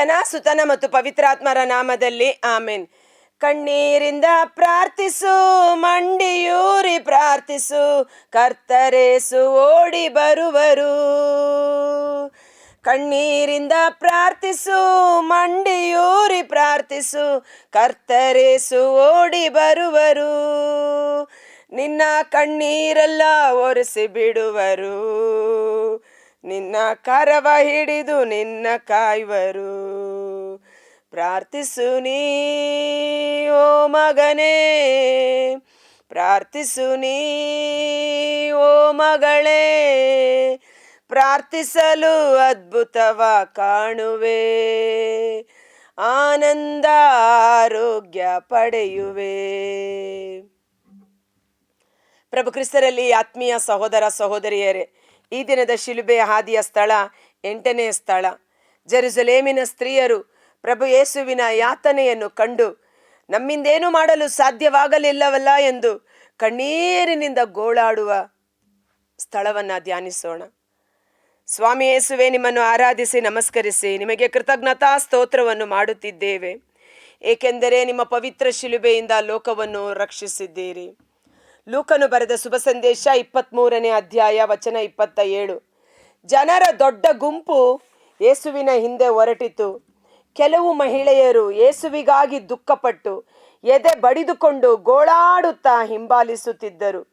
ಪಿತನ ಸುತನ ಮತ್ತು ಪವಿತ್ರಾತ್ಮರ ನಾಮದಲ್ಲಿ ಆಮೇನ್. ಕಣ್ಣೀರಿಂದ ಪ್ರಾರ್ಥಿಸು, ಮಂಡಿಯೂರಿ ಪ್ರಾರ್ಥಿಸು, ಕರ್ತರೇಸು ಓಡಿ ಬರುವರು. ಕಣ್ಣೀರಿಂದ ಪ್ರಾರ್ಥಿಸು, ಮಂಡಿಯೂರಿ ಪ್ರಾರ್ಥಿಸು, ಕರ್ತರೇಸು ಓಡಿ ಬರುವರು. ನಿನ್ನ ಕಣ್ಣೀರೆಲ್ಲ ಒರೆಸಿ ಬಿಡುವರು. ನಿನ್ನ ಕರವ ಹಿಡಿದು ನಿನ್ನ ಕಾಯುವರು. ಪ್ರಾರ್ಥಿಸು ನೀ, ಓ ಮಗನೇ. ಪ್ರಾರ್ಥಿಸು ನೀ, ಓ ಮಗಳೇ. ಪ್ರಾರ್ಥಿಸಲು ಅದ್ಭುತವ ಕಾಣುವೆ. ಆನಂದ ಆರೋಗ್ಯ ಪಡೆಯುವೆ. ಪ್ರಭು ಕ್ರಿಸ್ತರಲ್ಲಿ ಆತ್ಮೀಯ ಸಹೋದರ ಸಹೋದರಿಯರೇ, ಈ ದಿನದ ಶಿಲುಬೆಯ ಹಾದಿಯ ಸ್ಥಳ ಎಂಟನೆಯ ಸ್ಥಳ. ಜೆರುಸಲೇಮಿನ ಸ್ತ್ರೀಯರು ಪ್ರಭು ಯೇಸುವಿನ ಯಾತನೆಯನ್ನು ಕಂಡು ನಮ್ಮಿಂದೇನು ಮಾಡಲು ಸಾಧ್ಯವಾಗಲಿಲ್ಲವಲ್ಲ ಎಂದು ಕಣ್ಣೀರಿನಿಂದ ಗೋಳಾಡುವ ಸ್ಥಳವನ್ನು ಧ್ಯಾನಿಸೋಣ. ಸ್ವಾಮಿ ಯೇಸುವೆ, ನಿಮ್ಮನ್ನು ಆರಾಧಿಸಿ, ನಮಸ್ಕರಿಸಿ, ನಿಮಗೆ ಕೃತಜ್ಞತಾ ಸ್ತೋತ್ರವನ್ನು ಮಾಡುತ್ತಿದ್ದೇವೆ. ಏಕೆಂದರೆ ನಿಮ್ಮ ಪವಿತ್ರ ಶಿಲುಬೆಯಿಂದ ಲೋಕವನ್ನು ರಕ್ಷಿಸಿದ್ದೀರಿ. ಲೂಕನು ಬರೆದ ಶುಭ ಸಂದೇಶ ಇಪ್ಪತ್ತ್ಮೂರನೇ ಅಧ್ಯಾಯ, ವಚನ ಇಪ್ಪತ್ತ ಏಳು ಜನರ ದೊಡ್ಡ ಗುಂಪು ಯೇಸುವಿನ ಹಿಂದೆ ಹೊರಟಿತು. ಕೆಲವು ಮಹಿಳೆಯರು ಯೇಸುವಿಗಾಗಿ ದುಃಖಪಟ್ಟು ಎದೆ ಬಡಿದುಕೊಂಡು ಗೋಳಾಡುತ್ತಾ ಹಿಂಬಾಲಿಸುತ್ತಿದ್ದರು.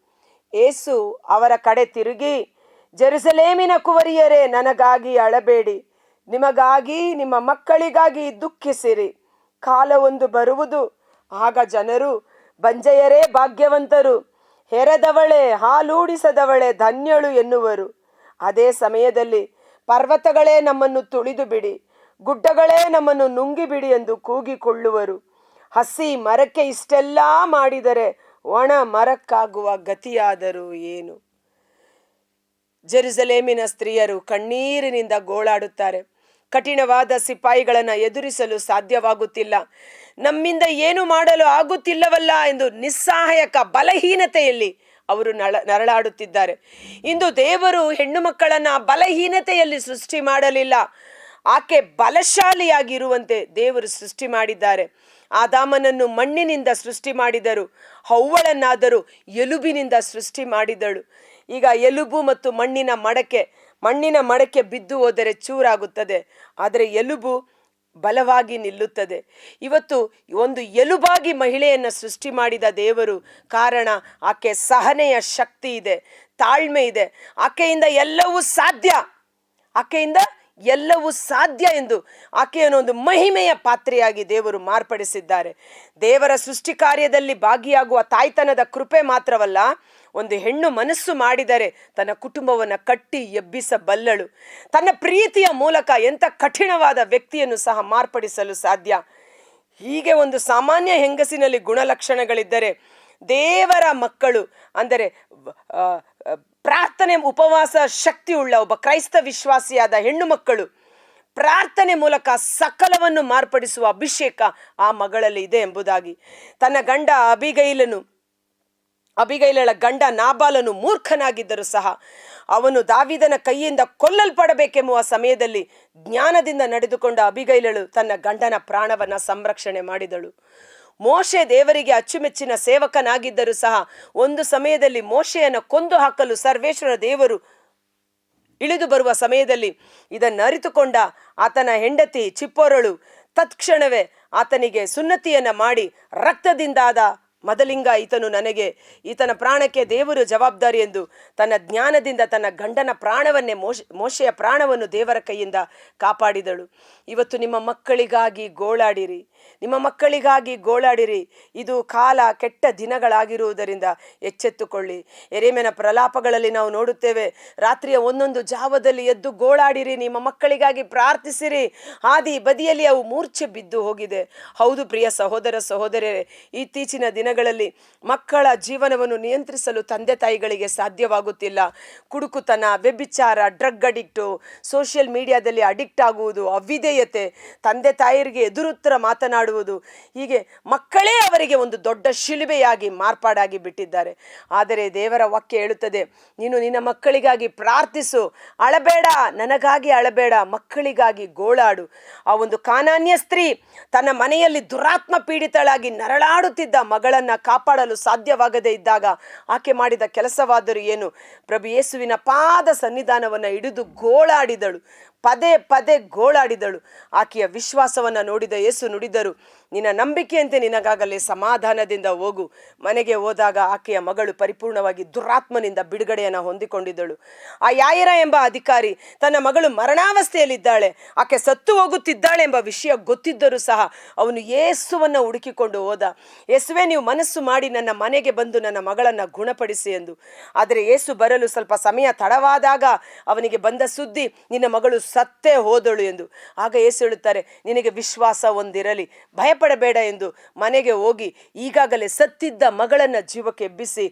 ಏಸು ಅವರ ಕಡೆ ತಿರುಗಿ, ಜೆರುಸಲೇಮಿನ ಕುವರಿಯರೇ, ನನಗಾಗಿ ಅಳಬೇಡಿ. ನಿಮಗಾಗಿ, ನಿಮ್ಮ ಮಕ್ಕಳಿಗಾಗಿ ದುಃಖಿಸಿರಿ. ಕಾಲವೊಂದು ಬರುವುದು. ಆಗ ಜನರು, ಬಂಜೆಯರೇ, ಭಾಗ್ಯವಂತರು, ಹೆರೆದವಳೆ, ಹಾಲೂಡಿಸದವಳೆ, ಧನ್ಯಳು ಎನ್ನುವರು. ಅದೇ ಸಮಯದಲ್ಲಿ ಪರ್ವತಗಳೇ ನಮ್ಮನ್ನು ತುಳಿದು ಬಿಡಿ ಗುಡ್ಡಗಳೇ ನಮ್ಮನ್ನು ನುಂಗಿಬಿಡಿ ಎಂದು ಕೂಗಿಕೊಳ್ಳುವರು. ಹಸಿ ಮರಕ್ಕೆ ಇಷ್ಟೆಲ್ಲ ಮಾಡಿದರೆ ಒಣ ಮರಕ್ಕಾಗುವ ಗತಿಯಾದರೂ ಏನು? ಜೆರುಸಲೇಮಿನ ಸ್ತ್ರೀಯರು ಕಣ್ಣೀರಿನಿಂದ ಗೋಳಾಡುತ್ತಾರೆ. ಕಠಿಣವಾದ ಸಿಪಾಯಿಗಳನ್ನು ಎದುರಿಸಲು ಸಾಧ್ಯವಾಗುತ್ತಿಲ್ಲ. ನಮ್ಮಿಂದ ಏನು ಮಾಡಲು ಆಗುತ್ತಿಲ್ಲವಲ್ಲ ಎಂದು ನಿಸ್ಸಹಾಯಕ ಬಲಹೀನತೆಯಲ್ಲಿ ಅವರು ನಳ, ನರಳಾಡುತ್ತಿದ್ದಾರೆ. ಇಂದು ದೇವರು ಹೆಣ್ಣು ಮಕ್ಕಳನ್ನು ಬಲಹೀನತೆಯಲ್ಲಿ ಸೃಷ್ಟಿ ಮಾಡಲಿಲ್ಲ. ಆಕೆ ಬಲಶಾಲಿಯಾಗಿರುವಂತೆ ದೇವರು ಸೃಷ್ಟಿ ಮಾಡಿದ್ದಾರೆ. ಆದಾಮನನ್ನು ಮಣ್ಣಿನಿಂದ ಸೃಷ್ಟಿ ಮಾಡಿದರು, ಹವ್ವಳನ್ನಾದರೂ ಎಲುಬಿನಿಂದ ಸೃಷ್ಟಿ ಮಾಡಿದಳು. ಈಗ ಎಲುಬು ಮತ್ತು ಮಣ್ಣಿನ ಮಡಕೆ ಮಣ್ಣಿನ ಮಡಕೆ ಬಿದ್ದು ಹೋದರೆ ಚೂರಾಗುತ್ತದೆ, ಆದರೆ ಎಲುಬು ಬಲವಾಗಿ ನಿಲ್ಲುತ್ತದೆ. ಇವತ್ತು ಒಂದು ಎಲುಬಾಗಿ ಮಹಿಳೆಯನ್ನು ಸೃಷ್ಟಿ ಮಾಡಿದ ದೇವರು, ಕಾರಣ ಆಕೆ ಸಹನೆಯ ಶಕ್ತಿ ಇದೆ, ತಾಳ್ಮೆ ಇದೆ. ಆಕೆಯಿಂದ ಎಲ್ಲವೂ ಸಾಧ್ಯ. ಆಕೆಯಿಂದ ಎಲ್ಲವೂ ಸಾಧ್ಯ ಎಂದು ಆಕೆಯನ್ನು ಒಂದು ಮಹಿಮೆಯ ಪಾತ್ರೆಯಾಗಿ ದೇವರು ಮಾರ್ಪಡಿಸಿದ್ದಾರೆ. ದೇವರ ಸೃಷ್ಟಿ ಕಾರ್ಯದಲ್ಲಿ ಭಾಗಿಯಾಗುವ ತಾಯ್ತನದ ಕೃಪೆ ಮಾತ್ರವಲ್ಲ, ಒಂದು ಹೆಣ್ಣು ಮನಸ್ಸು ಮಾಡಿದರೆ ತನ್ನ ಕುಟುಂಬವನ್ನು ಕಟ್ಟಿ ಎಬ್ಬಿಸಬಲ್ಲಳು. ತನ್ನ ಪ್ರೀತಿಯ ಮೂಲಕ ಎಂಥ ಕಠಿಣವಾದ ವ್ಯಕ್ತಿಯನ್ನು ಸಹ ಮಾರ್ಪಡಿಸಲು ಸಾಧ್ಯ? ಹೀಗೆ ಒಂದು ಸಾಮಾನ್ಯ ಹೆಂಗಸಿನಲ್ಲಿ ಗುಣಲಕ್ಷಣಗಳಿದ್ದರೆ ದೇವರ ಮಕ್ಕಳು ಅಂದರೆ ಪ್ರಾರ್ಥನೆ ಉಪವಾಸ ಶಕ್ತಿ ಉಳ್ಳ ಒಬ್ಬ ಕ್ರೈಸ್ತ ವಿಶ್ವಾಸಿಯಾದ ಹೆಣ್ಣು ಮಕ್ಕಳು, ಪ್ರಾರ್ಥನೆ ಮೂಲಕ ಸಕಲವನ್ನು ಮಾರ್ಪಡಿಸುವ ಅಭಿಷೇಕ ಆ ಮಗಳಲ್ಲಿ ಇದೆ ಎಂಬುದಾಗಿ. ತನ್ನ ಗಂಡ ಅಬಿಗೈಲನು, ಅಬಿಗೈಲಳ ಗಂಡ ನಾಬಾಲನು ಮೂರ್ಖನಾಗಿದ್ದರೂ ಸಹ ಅವನು ದಾವಿದನ ಕೈಯಿಂದ ಕೊಲ್ಲಲ್ಪಡಬೇಕೆಂಬುವ ಸಮಯದಲ್ಲಿ ಜ್ಞಾನದಿಂದ ನಡೆದುಕೊಂಡ ಅಬಿಗೈಲಳು ತನ್ನ ಗಂಡನ ಪ್ರಾಣವನ್ನು ಸಂರಕ್ಷಣೆ ಮಾಡಿದಳು. ಮೋಶೆ ದೇವರಿಗೆ ಅಚ್ಚುಮೆಚ್ಚಿನ ಸೇವಕನಾಗಿದ್ದರೂ ಸಹ ಒಂದು ಸಮಯದಲ್ಲಿ ಮೋಶೆಯನ್ನು ಕೊಂದು ಹಾಕಲು ಸರ್ವೇಶ್ವರ ದೇವರು ಇಳಿದು ಬರುವ ಸಮಯದಲ್ಲಿ ಇದನ್ನು ಅರಿತುಕೊಂಡ ಆತನ ಹೆಂಡತಿ ಚಿಪ್ಪೊರಳು ತತ್ಕ್ಷಣವೇ ಆತನಿಗೆ ಸುನ್ನತಿಯನ್ನು ಮಾಡಿ ರಕ್ತದಿಂದಾದ ಮದಲಿಂಗ ಈತನು ನನಗೆ. ಈತನ ಪ್ರಾಣಕ್ಕೆ ದೇವರು ಜವಾಬ್ದಾರಿ ಎಂದು ತನ್ನ ಜ್ಞಾನದಿಂದ ತನ್ನ ಗಂಡನ ಪ್ರಾಣವನ್ನೇ ಮೋಶ, ಮೋಶೆಯ ಪ್ರಾಣವನ್ನು ದೇವರ ಕೈಯಿಂದ ಕಾಪಾಡಿದಳು. ಇವತ್ತು ನಿಮ್ಮ ಮಕ್ಕಳಿಗಾಗಿ ಗೋಳಾಡಿರಿ. ನಿಮ್ಮ ಮಕ್ಕಳಿಗಾಗಿ ಗೋಳಾಡಿರಿ. ಇದು ಕಾಲ ಕೆಟ್ಟ ದಿನಗಳಾಗಿರುವುದರಿಂದ ಎಚ್ಚೆತ್ತುಕೊಳ್ಳಿ. ಎರೆಮೆನ ಪ್ರಲಾಪಗಳಲ್ಲಿ ನಾವು ನೋಡುತ್ತೇವೆ, ರಾತ್ರಿಯ ಒಂದೊಂದು ಜಾವದಲ್ಲಿ ಎದ್ದು ಗೋಳಾಡಿರಿ, ನಿಮ್ಮ ಮಕ್ಕಳಿಗಾಗಿ ಪ್ರಾರ್ಥಿಸಿರಿ. ಹಾದಿ ಬದಿಯಲ್ಲಿ ಅವು ಮೂರ್ಛೆ ಬಿದ್ದು ಹೋಗಿದೆ. ಹೌದು ಪ್ರಿಯ ಸಹೋದರ ಸಹೋದರರೇ, ಇತ್ತೀಚಿನ ದಿನಗಳಲ್ಲಿ ಮಕ್ಕಳ ಜೀವನವನ್ನು ನಿಯಂತ್ರಿಸಲು ತಂದೆ ತಾಯಿಗಳಿಗೆ ಸಾಧ್ಯವಾಗುತ್ತಿಲ್ಲ. ಕುಡುಕುತನ, ವ್ಯಭಿಚಾರ, ಡ್ರಗ್ ಅಡಿಕ್ಟು, ಸೋಷಿಯಲ್ ಮೀಡಿಯಾದಲ್ಲಿ ಅಡಿಕ್ಟ್ ಆಗುವುದು, ಅವಿಧೇಯತೆ, ತಂದೆ ತಾಯಿಯರಿಗೆ ಎದುರುತ್ತರ ಮಾತನಾಡುವುದು ಮಾತನಾಡುವುದು. ಹೀಗೆ ಮಕ್ಕಳೇ ಅವರಿಗೆ ಒಂದು ದೊಡ್ಡ ಶಿಲುಬೆಯಾಗಿ ಮಾರ್ಪಾಡಾಗಿ ಬಿಟ್ಟಿದ್ದಾರೆ. ಆದರೆ ದೇವರ ವಾಕ್ಯ ಹೇಳುತ್ತದೆ, ನೀನು ನಿನ್ನ ಮಕ್ಕಳಿಗಾಗಿ ಪ್ರಾರ್ಥಿಸು, ಅಳಬೇಡ, ನನಗಾಗಿ ಅಳಬೇಡ, ಮಕ್ಕಳಿಗಾಗಿ ಗೋಳಾಡು. ಆ ಒಂದು ಕಾನಾನ್ಯ ಸ್ತ್ರೀ ತನ್ನ ಮನೆಯಲ್ಲಿ ದುರಾತ್ಮ ಪೀಡಿತಳಾಗಿ ನರಳಾಡುತ್ತಿದ್ದ ಮಗಳನ್ನ ಕಾಪಾಡಲು ಸಾಧ್ಯವಾಗದೇ ಇದ್ದಾಗ ಆಕೆ ಮಾಡಿದ ಕೆಲಸವಾದರೂ ಏನು? ಪ್ರಭು ಯೇಸುವಿನ ಪಾದ ಸನ್ನಿಧಾನವನ್ನು ಹಿಡಿದು ಗೋಳಾಡಿದಳು. ಪದೇ ಪದೇ ಗೋಳಾಡಿದಳು. ಆಕೆಯ ವಿಶ್ವಾಸವನ್ನು ನೋಡಿದ ಯೇಸು ನುಡಿದರು ನಿನ್ನ ನಂಬಿಕೆಯಂತೆ ನಿನಗಾಗಲೇ ಸಮಾಧಾನದಿಂದ ಹೋಗು. ಮನೆಗೆ ಹೋದಾಗ ಆಕೆಯ ಮಗಳು ಪರಿಪೂರ್ಣವಾಗಿ ದುರಾತ್ಮನಿಂದ ಬಿಡುಗಡೆಯನ್ನು ಹೊಂದಿಕೊಂಡಿದ್ದಳು. ಆ ಯಾಯರ ಎಂಬ ಅಧಿಕಾರಿ ತನ್ನ ಮಗಳು ಮರಣಾವಸ್ಥೆಯಲ್ಲಿದ್ದಾಳೆ. ಆಕೆ ಸತ್ತು ಹೋಗುತ್ತಿದ್ದಾಳೆ ಎಂಬ ವಿಷಯ ಗೊತ್ತಿದ್ದರೂ ಸಹ ಅವನು ಯೇಸುವನ್ನು ಹುಡುಕಿಕೊಂಡು ಹೋದ. ಯೇಸುವೆ, ನೀವು ಮನಸ್ಸು ಮಾಡಿ ನನ್ನ ಮನೆಗೆ ಬಂದು ನನ್ನ ಮಗಳನ್ನು ಗುಣಪಡಿಸಿ ಎಂದು. ಆದರೆ ಯೇಸು ಬರಲು ಸ್ವಲ್ಪ ಸಮಯ ತಡವಾದಾಗ ಅವನಿಗೆ ಬಂದ ಸುದ್ದಿ, ನಿನ್ನ ಮಗಳು ಸತ್ತೇ ಹೋದಳು ಎಂದು. ಆಗ ಯೇಸು ಹೇಳುತ್ತಾರೆ, ನಿನಗೆ ವಿಶ್ವಾಸ ಒಂದಿರಲಿ. ಭಯಪಡಬೇಡ ಎಂದು ಮನೆಗೆ ಹೋಗಿ ಈಗಾಗಲೇ ಸತ್ತಿದ್ದ ಮಗಳನ್ನು ಜೀವಕ್ಕೆ ಎಬ್ಬಿಸಿ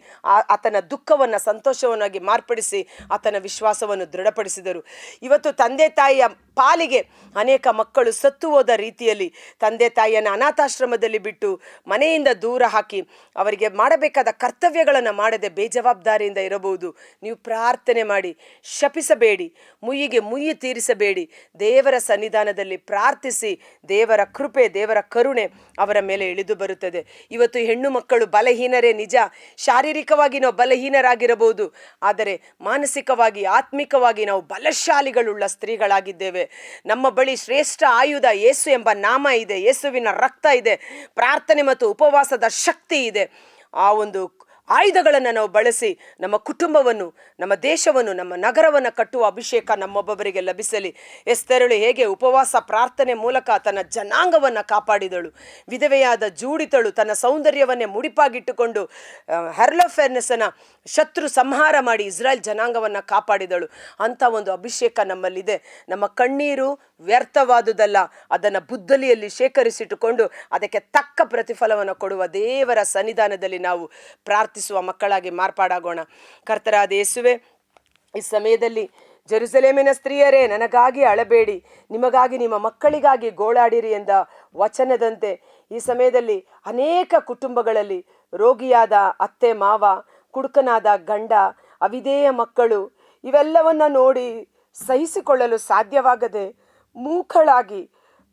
ಆತನ ದುಃಖವನ್ನು ಸಂತೋಷವನ್ನಾಗಿ ಮಾರ್ಪಡಿಸಿ ಆತನ ವಿಶ್ವಾಸವನ್ನು ದೃಢಪಡಿಸಿದರು. ಇವತ್ತು ತಂದೆ ತಾಯಿಯ ಪಾಲಿಗೆ ಅನೇಕ ಮಕ್ಕಳು ಸತ್ತು ಹೋದ ರೀತಿಯಲ್ಲಿ ತಂದೆ ತಾಯಿಯನ್ನು ಅನಾಥಾಶ್ರಮದಲ್ಲಿ ಬಿಟ್ಟು ಮನೆಯಿಂದ ದೂರ ಹಾಕಿ ಅವರಿಗೆ ಮಾಡಬೇಕಾದ ಕರ್ತವ್ಯಗಳನ್ನು ಮಾಡದೆ ಬೇಜವಾಬ್ದಾರಿಯಿಂದ ಇರಬಹುದು. ನೀವು ಪ್ರಾರ್ಥನೆ ಮಾಡಿ, ಶಪಿಸಬೇಡಿ, ಮುಯ್ಯಿಗೆ ಮುಯ್ಯಿ ತೀರಿಸಬೇಡಿ, ದೇವರ ಸನ್ನಿಧಾನದಲ್ಲಿ ಪ್ರಾರ್ಥಿಸಿ, ದೇವರ ಕೃಪೆ, ದೇವರ ಕರುಣೆ ಅವರ ಮೇಲೆ ಇಳಿದು ಬರುತ್ತದೆ. ಇವತ್ತು ಹೆಣ್ಣು ಮಕ್ಕಳು ಬಲಹೀನರೇ ನಿಜ. ಶಾರೀರಿಕವಾಗಿ ನಾವು ಬಲಹೀನರಾಗಿರಬಹುದು. ಆದರೆ ಮಾನಸಿಕವಾಗಿ, ಆತ್ಮಿಕವಾಗಿ ನಾವು ಬಲಶಾಲಿಗಳುಳ್ಳ ಸ್ತ್ರೀಗಳಾಗಿದ್ದೇವೆ. ನಮ್ಮ ಬಳಿ ಶ್ರೇಷ್ಠ ಆಯುಧ ಯೇಸು ಎಂಬ ನಾಮ ಇದೆ. ಯೇಸುವಿನ ರಕ್ತ ಇದೆ. ಪ್ರಾರ್ಥನೆ ಮತ್ತು ಉಪವಾಸದ ಶಕ್ತಿ ಇದೆ. ಆ ಒಂದು ಆಯುಧಗಳನ್ನು ನಾವು ಬಳಸಿ ನಮ್ಮ ಕುಟುಂಬವನ್ನು, ನಮ್ಮ ದೇಶವನ್ನು, ನಮ್ಮ ನಗರವನ್ನು ಕಟ್ಟುವ ಅಭಿಷೇಕ ನಮ್ಮೊಬ್ಬೊಬ್ಬರಿಗೆ ಲಭಿಸಲಿ. ಎಸ್ತೆರಳು ಹೇಗೆ ಉಪವಾಸ, ಪ್ರಾರ್ಥನೆ ಮೂಲಕ ತನ್ನ ಜನಾಂಗವನ್ನು ಕಾಪಾಡಿದಳು. ವಿಧವೆಯಾದ ಜೂಡಿತಳು ತನ್ನ ಸೌಂದರ್ಯವನ್ನೇ ಮುಡಿಪಾಗಿಟ್ಟುಕೊಂಡು ಹೆರ್ಲೋಫೆರ್ನೆಸ್ಸನ ಶತ್ರು ಸಂಹಾರ ಮಾಡಿ ಇಸ್ರಾಯೇಲ್ ಜನಾಂಗವನ್ನು ಕಾಪಾಡಿದಳು. ಅಂತ ಒಂದು ಅಭಿಷೇಕ ನಮ್ಮಲ್ಲಿದೆ. ನಮ್ಮ ಕಣ್ಣೀರು ವ್ಯರ್ಥವಾದುದಲ್ಲ. ಅದನ್ನು ಬುದ್ದಲಿಯಲ್ಲಿ ಶೇಖರಿಸಿಟ್ಟುಕೊಂಡು ಅದಕ್ಕೆ ತಕ್ಕ ಪ್ರತಿಫಲವನ್ನು ಕೊಡುವ ದೇವರ ಸನ್ನಿಧಾನದಲ್ಲಿ ನಾವು ಪ್ರಾರ್ಥಿಸುವ ಮಕ್ಕಳಾಗಿ ಮಾರ್ಪಾಡಾಗೋಣ. ಕರ್ತರಾದ ಯೇಸುವೆ, ಈ ಸಮಯದಲ್ಲಿ ಜೆರುಸಲೇಮಿನ ಸ್ತ್ರೀಯರೇ, ನನಗಾಗಿ ಅಳಬೇಡಿ. ನಿಮಗಾಗಿ, ನಿಮ್ಮ ಮಕ್ಕಳಿಗಾಗಿ ಗೋಳಾಡಿರಿ ಎಂದ ವಚನದಂತೆ ಈ ಸಮಯದಲ್ಲಿ ಅನೇಕ ಕುಟುಂಬಗಳಲ್ಲಿ ರೋಗಿಯಾದ ಅತ್ತೆ, ಮಾವ ಕುಡುಕನಾದ ಗಂಡ ಅವಿದೇಯ ಮಕ್ಕಳು, ಇವೆಲ್ಲವನ್ನ ನೋಡಿ ಸಹಿಸಿಕೊಳ್ಳಲು ಸಾಧ್ಯವಾಗದೆ ಮೂಕಳಾಗಿ,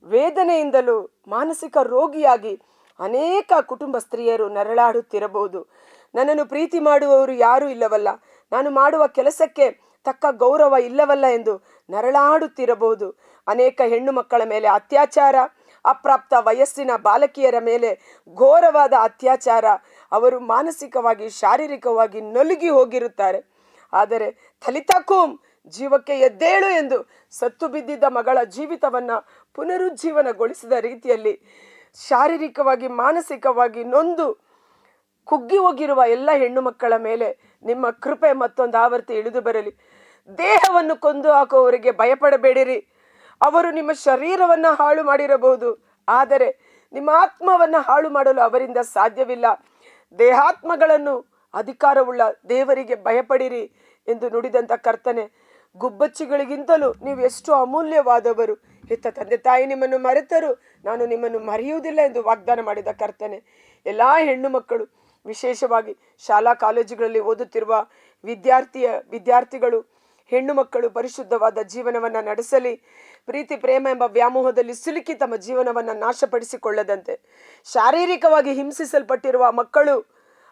ವೇದನೆಯಿಂದಲೂ ಮಾನಸಿಕ ರೋಗಿಯಾಗಿ ಅನೇಕ ಕುಟುಂಬ ಸ್ತ್ರೀಯರು ನರಳಾಡುತ್ತಿರಬಹುದು. ನನ್ನನ್ನು ಪ್ರೀತಿ ಮಾಡುವವರು ಯಾರೂ ಇಲ್ಲವಲ್ಲ. ನಾನು ಮಾಡುವ ಕೆಲಸಕ್ಕೆ ತಕ್ಕ ಗೌರವ ಇಲ್ಲವಲ್ಲ ಎಂದು ನರಳಾಡುತ್ತಿರಬಹುದು. ಅನೇಕ ಹೆಣ್ಣು ಮಕ್ಕಳ ಮೇಲೆ ಅತ್ಯಾಚಾರ, ಅಪ್ರಾಪ್ತ ವಯಸ್ಸಿನ ಬಾಲಕಿಯರ ಮೇಲೆ ಘೋರವಾದ ಅತ್ಯಾಚಾರ ಅವರು ಮಾನಸಿಕವಾಗಿ, ಶಾರೀರಿಕವಾಗಿ ನಲುಗಿ ಹೋಗಿರುತ್ತಾರೆ. ಆದರೆ ಥಲಿತಾಕೂಂ ಜೀವಕ್ಕೆ ಎದ್ದೇಳು ಎಂದು ಸತ್ತು ಬಿದ್ದಿದ್ದ ಮಗಳ ಜೀವಿತವನ್ನ ಪುನರುಜ್ಜೀವನಗೊಳಿಸಿದ ರೀತಿಯಲ್ಲಿ ಶಾರೀರಿಕವಾಗಿ, ಮಾನಸಿಕವಾಗಿ ನೊಂದು ಕುಗ್ಗಿ ಹೋಗಿರುವ ಎಲ್ಲ ಹೆಣ್ಣು ಮಕ್ಕಳ ಮೇಲೆ ನಿಮ್ಮ ಕೃಪೆ ಮತ್ತೊಂದು ಆವರ್ತಿ ಇಳಿದು ಬರಲಿ. ದೇಹವನ್ನು ಕೊಂದು ಹಾಕುವವರಿಗೆ ಭಯಪಡಬೇಡಿರಿ. ಅವರು ನಿಮ್ಮ ಶರೀರವನ್ನು ಹಾಳು ಮಾಡಿರಬಹುದು. ಆದರೆ ನಿಮ್ಮ ಆತ್ಮವನ್ನ ಹಾಳು ಮಾಡಲು ಅವರಿಂದ ಸಾಧ್ಯವಿಲ್ಲ. ದೇಹಾತ್ಮಗಳನ್ನು ಅಧಿಕಾರವುಳ್ಳ ದೇವರಿಗೆ ಭಯಪಡಿರಿ ಎಂದು ನುಡಿದಂಥ ಕರ್ತನೆ, ಗುಬ್ಬಚ್ಚಿಗಳಿಗಿಂತಲೂ ನೀವು ಎಷ್ಟು ಅಮೂಲ್ಯವಾದವರು. ಹೆತ್ತ ತಂದೆ ತಾಯಿ ನಿಮ್ಮನ್ನು ಮರೆತರು, ನಾನು ನಿಮ್ಮನ್ನು ಮರೆಯುವುದಿಲ್ಲ ಎಂದು ವಾಗ್ದಾನ ಮಾಡಿದ ಕರ್ತನೆ. ಎಲ್ಲ ಹೆಣ್ಣು ಮಕ್ಕಳು, ವಿಶೇಷವಾಗಿ ಶಾಲಾ ಕಾಲೇಜುಗಳಲ್ಲಿ ಓದುತ್ತಿರುವ ವಿದ್ಯಾರ್ಥಿಯ, ವಿದ್ಯಾರ್ಥಿಗಳು ಹೆಣ್ಣು ಮಕ್ಕಳು ಪರಿಶುದ್ಧವಾದ ಜೀವನವನ್ನು ನಡೆಸಲಿ. ಪ್ರೀತಿ, ಪ್ರೇಮ ಎಂಬ ವ್ಯಾಮೋಹದಲ್ಲಿ ಸಿಲುಕಿ ತಮ್ಮ ಜೀವನವನ್ನು ನಾಶಪಡಿಸಿಕೊಳ್ಳದಂತೆ. ಶಾರೀರಿಕವಾಗಿ ಹಿಂಸಿಸಲ್ಪಟ್ಟಿರುವ ಮಕ್ಕಳು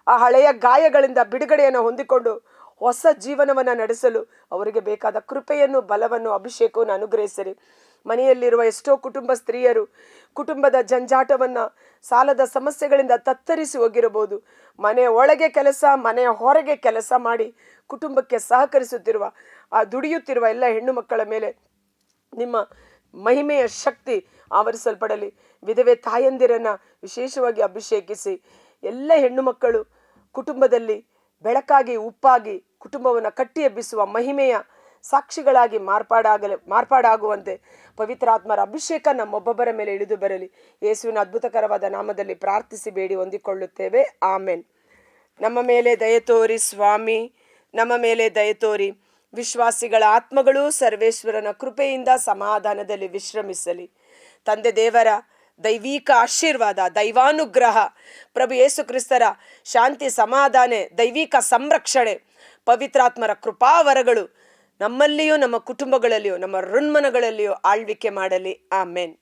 ಆ ಹಳೆಯ ಗಾಯಗಳಿಂದ ಬಿಡುಗಡೆಯನ್ನು ಹೊಂದಿಕೊಂಡು ಹೊಸ ಜೀವನವನ್ನು ನಡೆಸಲು ಅವರಿಗೆ ಬೇಕಾದ ಕೃಪೆಯನ್ನು, ಬಲವನ್ನು, ಅಭಿಷೇಕವನ್ನು ಅನುಗ್ರಹಿಸಿರಿ. ಮನೆಯಲ್ಲಿರುವ ಎಷ್ಟೋ ಕುಟುಂಬ ಸ್ತ್ರೀಯರು ಕುಟುಂಬದ ಜಂಜಾಟವನ್ನ, ಸಾಲದ ಸಮಸ್ಯೆಗಳಿಂದ ತತ್ತರಿಸಿ ಹೋಗಿರಬಹುದು. ಮನೆಯ ಒಳಗೆ ಕೆಲಸ, ಮನೆಯ ಹೊರಗೆ ಕೆಲಸ ಮಾಡಿ ಕುಟುಂಬಕ್ಕೆ ಸಹಕರಿಸುತ್ತಿರುವ ಆ ದುಡಿಯುತ್ತಿರುವ ಎಲ್ಲ ಹೆಣ್ಣು ಮಕ್ಕಳ ಮೇಲೆ ನಿಮ್ಮ ಮಹಿಮೆಯ ಶಕ್ತಿ ಆವರಿಸಲ್ಪಡಲಿ. ವಿಧವೆ ತಾಯಂದಿರನ್ನ ವಿಶೇಷವಾಗಿ ಅಭಿಷೇಕಿಸಿ ಎಲ್ಲ ಹೆಣ್ಣು ಮಕ್ಕಳು ಕುಟುಂಬದಲ್ಲಿ ಬೆಳಕಾಗಿ, ಉಪ್ಪಾಗಿ ಕುಟುಂಬವನ್ನು ಕಟ್ಟಿ ಎಬ್ಬಿಸುವ ಮಹಿಮೆಯ ಸಾಕ್ಷಿಗಳಾಗಿ ಮಾರ್ಪಾಡಾಗಲಿ, ಮಾರ್ಪಾಡಾಗುವಂತೆ ಪವಿತ್ರಾತ್ಮರ ಅಭಿಷೇಕ ನಮ್ಮೊಬ್ಬೊಬ್ಬರ ಮೇಲೆ ಇಳಿದು ಬರಲಿ. ಯೇಸುವಿನ ಅದ್ಭುತಕರವಾದ ನಾಮದಲ್ಲಿ ಪ್ರಾರ್ಥಿಸಿ ಬೇಡಿ ಹೊಂದಿಕೊಳ್ಳುತ್ತೇವೆ. ಆಮೇನ್. ನಮ್ಮ ಮೇಲೆ ದಯತೋರಿ ಸ್ವಾಮಿ. ನಮ್ಮ ಮೇಲೆ ದಯೆ ತೋರಿ. ವಿಶ್ವಾಸಿಗಳ ಆತ್ಮಗಳು ಸರ್ವೇಶ್ವರನ ಕೃಪೆಯಿಂದ ಸಮಾಧಾನದಲ್ಲಿ ವಿಶ್ರಮಿಸಲಿ. ತಂದೆ ದೇವರ ದೈವಿಕ ಆಶೀರ್ವಾದ, ದೈವಾನುಗ್ರಹ, ಪ್ರಭು ಯೇಸು ಕ್ರಿಸ್ತರ ಶಾಂತಿ, ಸಮಾಧಾನೆ, ದೈವಿಕ ಸಂರಕ್ಷಣೆ, ಪವಿತ್ರಾತ್ಮರ ಕೃಪಾವರಗಳು ನಮ್ಮಲ್ಲಿಯೂ, ನಮ್ಮ ಕುಟುಂಬಗಳಲ್ಲಿಯೂ, ನಮ್ಮ ಋಣ್ಮನಗಳಲ್ಲಿಯೂ ಆಳ್ವಿಕೆ ಮಾಡಲಿ. ಆಮೇನ್.